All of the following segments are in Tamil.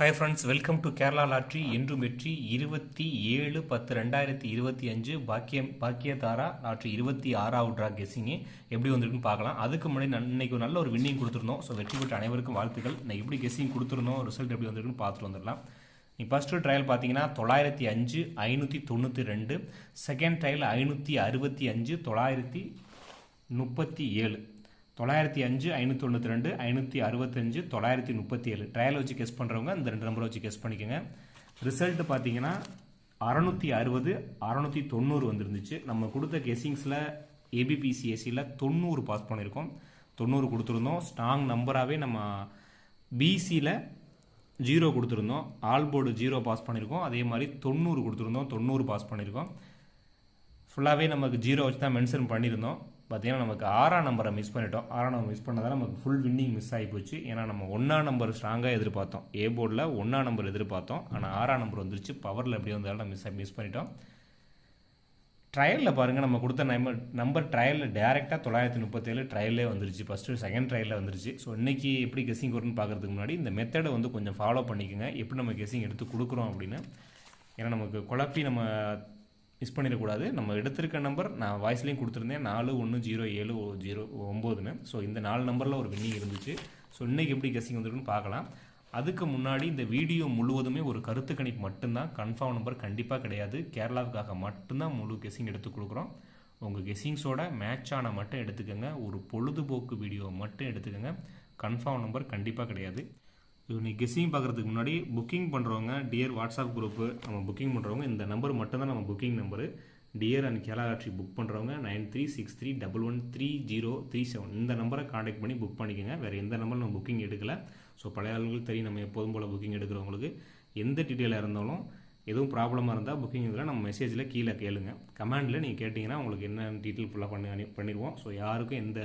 Hi friends welcome to Kerala lottery என்றும் வெற்றி இருபத்தி ஏழு பத்து ரெண்டாயிரத்தி இருபத்தி அஞ்சு. பாக்கியம் பாக்கியதாரா லாட்ரி இருபத்தி ஆறாவது ட்ரா கெஸிங்கு எப்படி வந்திருக்குன்னு பார்க்கலாம். அதுக்கு முன்னாடி நான் இன்னைக்கு ஒரு நல்ல ஒரு வின்னிங் கொடுத்துருந்தோம். ஸோ வெற்றி பெற்ற அனைவருக்கும் வாழ்த்துக்கள். நான் எப்படி கெஸிங் கொடுத்துருந்தோம்? ரிசல்ட் எப்படி வந்திருக்குன்னு பார்த்துட்டு வந்துடலாம். நீ ஃபஸ்ட்டு ட்ரையல் பார்த்தீங்கன்னா தொள்ளாயிரத்தி அஞ்சு ஐநூற்றி தொண்ணூற்றி ரெண்டு. செகண்ட் ட்ரையல் ஐநூற்றி அறுபத்தி அஞ்சு தொள்ளாயிரத்தி முப்பத்தி ஏழு. தொள்ளாயிரத்தி அஞ்சு ஐநூற்றி தொண்ணூற்றி ரெண்டு ஐநூற்றி அறுபத்தஞ்சு தொள்ளாயிரத்தி முப்பத்தி ஏழு. ட்ரையல் வச்சு கெஸ் பண்ணுறவங்க இந்த ரெண்டு நம்பரை வச்சு கெஸ் பண்ணிக்கோங்க. ரிசல்ட் பார்த்தீங்கன்னா அறநூற்றி அறுபது அறநூற்றி தொண்ணூறு வந்துருந்துச்சு. நம்ம கொடுத்த கெஸ்ஸிங்ஸில் ஏபிபிசிஎஸ்சியில் தொண்ணூறு பாஸ் பண்ணியிருக்கோம். தொண்ணூறு கொடுத்துருந்தோம். ஸ்ட்ராங் நம்பராகவே நம்ம பிசியில் ஜீரோ கொடுத்துருந்தோம். ஆல் போர்டு ஜீரோ பாஸ் பண்ணியிருக்கோம். அதே மாதிரி தொண்ணூறு கொடுத்துருந்தோம். தொண்ணூறு பாஸ் பண்ணியிருக்கோம். ஃபுல்லாகவே நமக்கு ஜீரோ வச்சு தான் மென்ஷன் பண்ணியிருந்தோம். பார்த்தீங்கன்னா நமக்கு ஆறாம் நம்பரை மிஸ் பண்ணிட்டோம். ஆறாம் நம்பர் மிஸ் பண்ணதால் நமக்கு ஃபுல் வின்னிங் மிஸ் ஆகி போச்சு. ஏன்னா நம்ம ஒன்றாம் நம்பர் ஸ்ட்ராங்காக எதிர்பார்த்தோம். ஏ போர்டில் ஒன்றாம் நம்பர் எதிர்பார்த்தோம். ஆனால் ஆறாம் நம்பர் வந்துருச்சு. பவரில் எப்படி வந்தாலும் மிஸ் மிஸ் பண்ணிட்டோம். ட்ரையலில் பாருங்கள் நம்ம கொடுத்த நம்பர் நம்பர் ட்ரையலில் டேரெக்டாக தொள்ளாயிரத்தி முப்பத்தேழு ட்ரையலே வந்துருச்சு. ஃபஸ்ட்டு செகண்ட் ட்ரையலில் வந்துருச்சு. ஸோ இன்றைக்கி எப்படி கெஸிங் வரும்னு பார்க்குறதுக்கு முன்னாடி இந்த மெத்தடை வந்து கொஞ்சம் ஃபாலோ பண்ணிக்கோங்க. எப்படி நம்ம கெஸிங் எடுத்து கொடுக்குறோம் அப்படின்னு. ஏன்னா நமக்கு குழப்பி நம்ம மிஸ் பண்ணிடக்கூடாது. நம்ம எடுத்திருக்க நம்பர் நான் வாய்ஸ்லேயும் கொடுத்துருந்தேன். நாலு ஒன்று ஜீரோ ஏழு ஜீரோ ஒம்போதுன்னு. ஸோ இந்த நாலு நம்பரில் ஒரு வின்னிங் இருந்துச்சு. ஸோ இன்றைக்கி எப்படி கெஸிங் வந்துருக்குன்னு பார்க்கலாம். அதுக்கு முன்னாடி இந்த வீடியோ முழுவதுமே ஒரு கருத்து கணிப்பு மட்டும்தான். கன்ஃபார்ம் நம்பர் கண்டிப்பாக கிடையாது. கேரளாவுக்காக மட்டும்தான் முழு கெஸிங் எடுத்து கொடுக்குறோம். உங்கள் கெஸிங்ஸோட மேட்ச் ஆன மட்டும் எடுத்துக்கோங்க. ஒரு பொழுதுபோக்கு வீடியோ மட்டும் எடுத்துக்கோங்க. கன்ஃபார்ம் நம்பர் கண்டிப்பாக கிடையாது. நீ கெஸ்ஸிங் பார்க்குறதுக்கு முன்னாடி புக்கிங் பண்ணுறவங்க டியர் வாட்ஸ்அப் குரூப்பு நம்ம புக்கிங் பண்ணுறவங்க இந்த நம்பர் மட்டும்தான் நம்ம booking number dear and Kerala lottery book பண்ணுறவங்க nine three six three double one three zero three seven இந்த நம்பரை காண்டாக்ட் பண்ணி புக் பண்ணிக்கோங்க. வேறு எந்த நம்பர் நம்ம புக்கிங் எடுக்கல. ஸோ பழைய ஆளுங்களுக்கு தெரியும் நம்ம எப்போதும் போல் புக்கிங் எடுக்கிறவங்களுக்கு. எந்த டீட்டெயிலாக இருந்தாலும் எதுவும் ப்ராப்ளமாக இருந்தால் புக்கிங் இதில் நம்ம மெசேஜில் கீழே கேளுங்க. கமெண்டில் நீங்கள் கேட்டிங்கன்னா உங்களுக்கு என்ன டீட்டெயில் ஃபுல்லாக பண்ணி பண்ணிடுவோம். ஸோ யாருக்கும் எந்த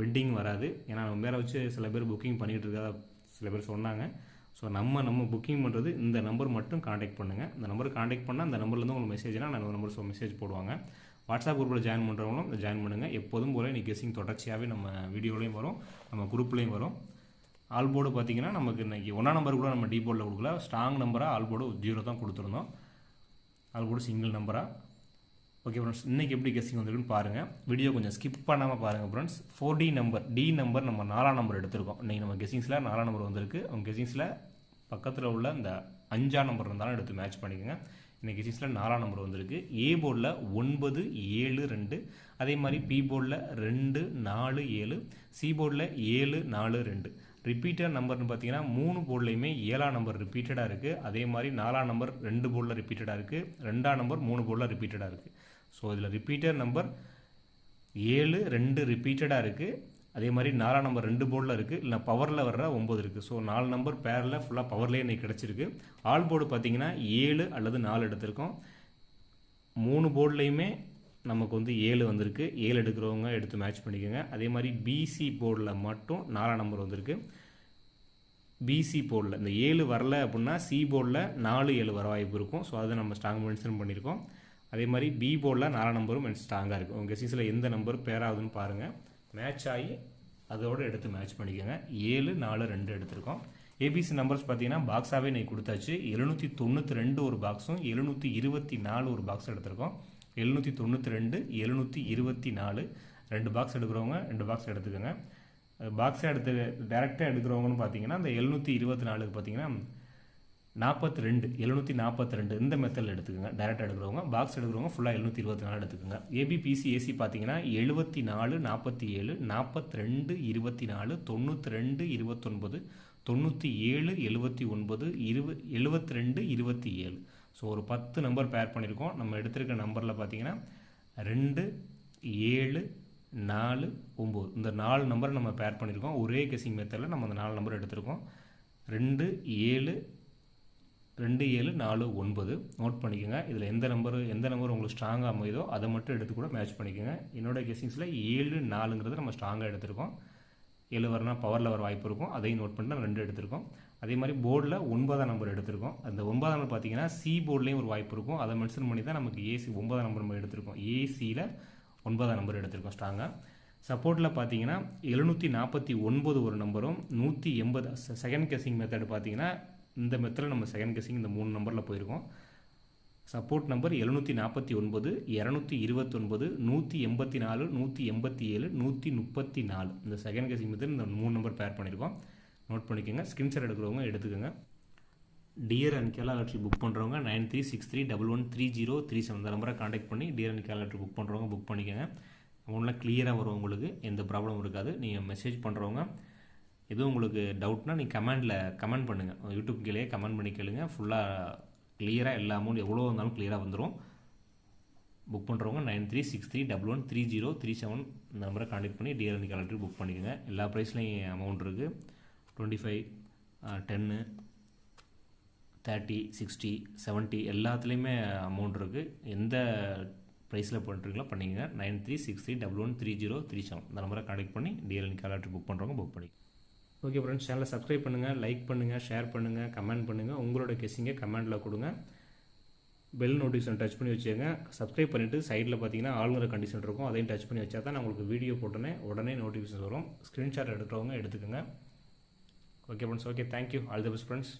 பெண்டிங் வராது. ஏன்னா நம்ம மேலே வச்சு சில பேர் புக்கிங் பண்ணிகிட்டு இருக்காத சில பேர் சொன்னாங்க. ஸோ நம்ம நம்ம புக்கிங் பண்ணுறது இந்த நம்பர் மட்டும் காண்டாக்ட் பண்ணுங்கள் இந்த நம்பர் காண்டாக்ட் பண்ணால் அந்த நம்பர்லேருந்து உங்களுக்கு மெசேஜ்னா நான் நம்பர் ஸோ மெசேஜ் போடுவாங்க. வாட்ஸ்அப் குரூப்பில் ஜாயின் பண்ணுறவங்களும் ஜாயின் பண்ணுங்கள் எப்போதும் போல இன்றைக்கி கெஸிங் தொடர்ச்சியாகவே நம்ம வீடியோலையும் வரும். நம்ம குரூப்லேயும் வரும். ஆல் போர்டு பார்த்தீங்கன்னா நமக்கு இன்றைக்கி ஒன்றா நம்பர் கூட நம்ம டி போர்டில் கொடுக்கல. ஸ்ட்ராங் நம்பராக ஆல் போர்டு ஜீரோ தான் கொடுத்துருந்தோம். ஆல் போர்டு சிங்கிள் நம்பராக ஓகே ஃப்ரெண்ட்ஸ் இன்றைக்கி எப்படி கெஸ்டிங் வந்திருக்குன்னு பாருங்கள் வீடியோ கொஞ்சம் ஸ்கிப் பண்ணாமல் பாருங்கள் friends four D number D number நம்ம நாலாம் நம்பர் எடுத்திருக்கோம். இன்றைக்கி நம்ம கெஸ்டிங்ஸில் நாலாம் நம்பர் வந்திருக்கு. அவங்க கெஸ்டிங்ஸில் பக்கத்தில் உள்ள இந்த அஞ்சாம் நம்பர் இருந்தாலும் எடுத்து மேட்ச் பண்ணிக்கோங்க. இன்றைக்கி கெஸ்டிங்ஸில் நாலாம் நம்பர் வந்திருக்கு. ஏ போர்டில் ஒன்பது ஏழு ரெண்டு. அதே மாதிரி பி போர்டில் ரெண்டு நாலு ஏழு. சி போர்டில் ஏழு நாலு ரெண்டு. ரிப்பீட்டட் நம்பர்னு பார்த்தீங்கன்னா மூணு போர்ட்லேயுமே ஏழாம் நம்பர் ரிப்பீட்டடாக இருக்குது அதே மாதிரி நாலாம் நம்பர் ரெண்டு போர்டில் ரிப்பீட்டடாக இருக்குது ரெண்டாம் நம்பர் மூணு போர்டில் ரிப்பீட்டடாக இருக்குது ஸோ இதில் ரிப்பீட்டர் நம்பர் ஏழு ரெண்டு ரிப்பீட்டடாக இருக்குது அதே மாதிரி நாலாம் நம்பர் ரெண்டு போர்டில் இருக்குது இல்லை பவரில் வர்ற ஒம்பது இருக்குது ஸோ நாலு நம்பர் பேரில் ஃபுல்லாக பவர்லேயே இன்றைக்கி கிடச்சிருக்கு. ஆல் போர்டு பார்த்தீங்கன்னா ஏழு அல்லது நாலு எடுத்திருக்கோம். மூணு போர்ட்லேயுமே நமக்கு வந்து ஏழு வந்திருக்கு. ஏழு எடுக்கிறவங்க எடுத்து மேட்ச் பண்ணிக்கோங்க. அதே மாதிரி பிசி போர்டில் மட்டும் நாலாம் நம்பர் வந்திருக்கு. பிசி போர்டில் இந்த ஏழு வரல அப்படின்னா சி போர்டில் நாலு ஏழு வர வாய்ப்பு இருக்கும். ஸோ அதை நம்ம ஸ்ட்ராங் மென்ஷன் பண்ணியிருக்கோம் அதே மாதிரி பி போர்டில் நாலா நம்பரும் ஸ்ட்ராங்காக இருக்கும் உங்கள் சீஸில் எந்த நம்பர் பேராகுதுன்னு பாருங்கள் மேட்ச் ஆகி அதோடு எடுத்து மேட்ச் பண்ணிக்கோங்க. ஏழு நாலு ரெண்டு எடுத்திருக்கோம். ஏபிசி நம்பர்ஸ் பார்த்தீங்கன்னா பாக்ஸாகவே நீ கொடுத்தாச்சு. எழுநூற்றி தொண்ணூற்றி ரெண்டு ஒரு பாக்ஸும் எழுநூற்றி இருபத்தி நாலு ஒரு பாக்ஸ் எடுத்திருக்கோம். எழுநூற்றி தொண்ணூற்றி ரெண்டு எழுநூற்றி இருபத்தி நாலு. ரெண்டு பாக்ஸ் எடுக்கிறவங்க ரெண்டு பாக்ஸ் எடுத்துக்கோங்க. பாக்ஸை எடுத்து டேரெக்டாக எடுக்கிறவங்கன்னு பார்த்தீங்கன்னா அந்த எழுநூற்றி இருபத்தி நாலுக்கு பார்த்தீங்கன்னா நாற்பத்தி ரெண்டு எழுநூற்றி நாற்பத்தி ரெண்டு இந்த மெத்தடில் எடுத்துக்கோங்க டேரெக்டாக எடுக்கிறவங்க பாக்ஸ் எடுக்கிறவங்க ஃபுல்லாக எழுநூற்றி இருபத்தி நாலு எடுத்துக்கோங்க. ஏபிபிசி ஏசி பார்த்தீங்கன்னா எழுபத்தி நாலு நாற்பத்தி ஏழு நாற்பத்தி ரெண்டு இருபத்தி நாலு தொண்ணூற்றி ரெண்டு இருபத்தொன்பது தொண்ணூற்றி ஏழு எழுபத்தி ஒன்பது இருப எழுபத்தி ரெண்டு இருபத்தி ஏழு. ஸோ ஒரு பத்து நம்பர் பேர் பண்ணியிருக்கோம். நம்ம எடுத்திருக்க நம்பரில் பார்த்தீங்கன்னா ரெண்டு ஏழு நாலு ஒம்பது இந்த நாலு நம்பர் நம்ம பேர் பண்ணியிருக்கோம். ஒரே கெஸிங் மெத்தடில் நம்ம அந்த நாலு நம்பர் எடுத்திருக்கோம். ரெண்டு ஏழு ரெண்டு ஏழு நாலு ஒன்பது. நோட் பண்ணிக்கோங்க. இதில் எந்த நம்பர் எந்த நம்பர் உங்களுக்கு ஸ்ட்ராங்காக அமையுதோ அதை மட்டும் எடுத்து கூட மேட்ச் பண்ணிக்கோங்க. என்னோட கெஸிங்ஸில் ஏழு நாலுங்கிறது நம்ம ஸ்ட்ராங்காக எடுத்திருக்கோம். ஏழு வரனா பவரில் வர வாய்ப்பு இருக்கும். அதையும் நோட் பண்ணிட்டு ரெண்டு எடுத்திருக்கோம். அதே மாதிரி போர்டில் ஒன்பதாம் நம்பர் எடுத்திருக்கோம். அந்த ஒன்பதாம் நம்பர் பார்த்தீங்கன்னா சி போர்ட்லேயும் ஒரு வாய்ப்பு இருக்கும். அதை மென்ஷன் பண்ணி தான் நமக்கு ஏசி ஒன்பதாம் நம்பர் நம்ம எடுத்திருக்கோம். ஏசியில் ஒன்பதாம் நம்பர் எடுத்திருக்கோம் ஸ்ட்ராங்காக சப்போர்ட்டில் பார்த்தீங்கன்னா எழுநூற்றி நாற்பத்தி ஒன்பது ஒரு நம்பரும் நூற்றி எண்பது செகண்ட் கெஸிங் மெத்தட் பார்த்தீங்கன்னா இந்த மெத்தில் நம்ம செகண்ட் கெஸிங் இந்த மூணு நம்பரில் போயிருக்கோம். சப்போர்ட் நம்பர் எழுநூற்றி நாற்பத்தி ஒன்பது இரநூத்தி இருபத்தொன்பது நூற்றி எண்பத்தி நாலு நூற்றி எண்பத்தி ஏழு நூற்றி முப்பத்தி நாலு. இந்த செகண்ட் கெஸிங் மெத்தில் இந்த மூணு நம்பர் பேர் பண்ணியிருக்கோம். நோட் பண்ணிக்கோங்க ஸ்க்ரீன்ஷாட் எடுக்கிறவங்க எடுத்துக்கோங்க. Dear and Kerala lottery book பண்ணுறவங்க nine three six three double one three zero three seven இந்த நம்பரை காண்டாக்ட் பண்ணி dear and Kerala lottery book பண்ணுறவங்க புக் பண்ணிக்கோங்க. அமௌண்ட்லாம் கிளியராக வரும் உங்களுக்கு எந்த ப்ராப்ளமும் இருக்காது. நீங்கள் மெசேஜ் பண்ணுறவங்க எதுவும் உங்களுக்கு டவுட்னா நீங்கள் கமெண்டில் கமெண்ட் பண்ணுங்கள் யூடியூப் கீழே கமெண்ட் பண்ணி கேளுங்க. ஃபுல்லாக கிளியராக எல்லா அமௌண்ட் எவ்வளோ இருந்தாலும் கிளியராக வந்துடும் புக் பண்ணுறவங்க nine three six three double one three zero three seven இந்த நம்பரை காண்டக்ட் பண்ணி டிஎல்என் கலெக்டர் புக் பண்ணிக்கோங்க எல்லா ப்ரைஸ்லையும் அமௌண்ட் இருக்குது டுவெண்ட்டி ஃபைவ் டென்னு தேர்ட்டி சிக்ஸ்டி செவன்ட்டி எல்லாத்துலேயுமே அமௌண்ட் இருக்குது எந்த ப்ரைஸில் பண்ணுறீங்களோ பண்ணிக்கங்க. Nine three six three double one three zero three seven இந்த நம்பரை காண்டக்ட் பண்ணி டிஎல்என் கலெக்டர் புக் பண்ணுறவங்க புக் பண்ணி ஓகே ஃப்ரெண்ட்ஸ் சேனலை சப்ஸ்கிரைப் பண்ணுங்கள் லைக் பண்ணுங்கள் ஷேர் பண்ணுங்கள் கமெண்ட் பண்ணுங்கள் உங்களோட கெஸ்ஸிங்கை கமெண்ட்டில் கொடுங்க. பெல் நோட்டிஃபிகேஷன் டச் பண்ணி வச்சுக்கோங்க. சப்ஸ்கிரைப் பண்ணிவிட்டு சைடில் பார்த்தீங்கன்னா ஆளுங்கிற கண்டிஷன் இருக்கும். அதையும் டச் பண்ணி வச்சா தான் நான் உங்களுக்கு வீடியோ போட்டோன்னே உடனே நோட்டிஃபிகேஷன் வரும். ஸ்க்ரீன்ஷாட் எடுக்கிறவங்க எடுத்துக்கோங்க. Okay friends okay thank you all the best friends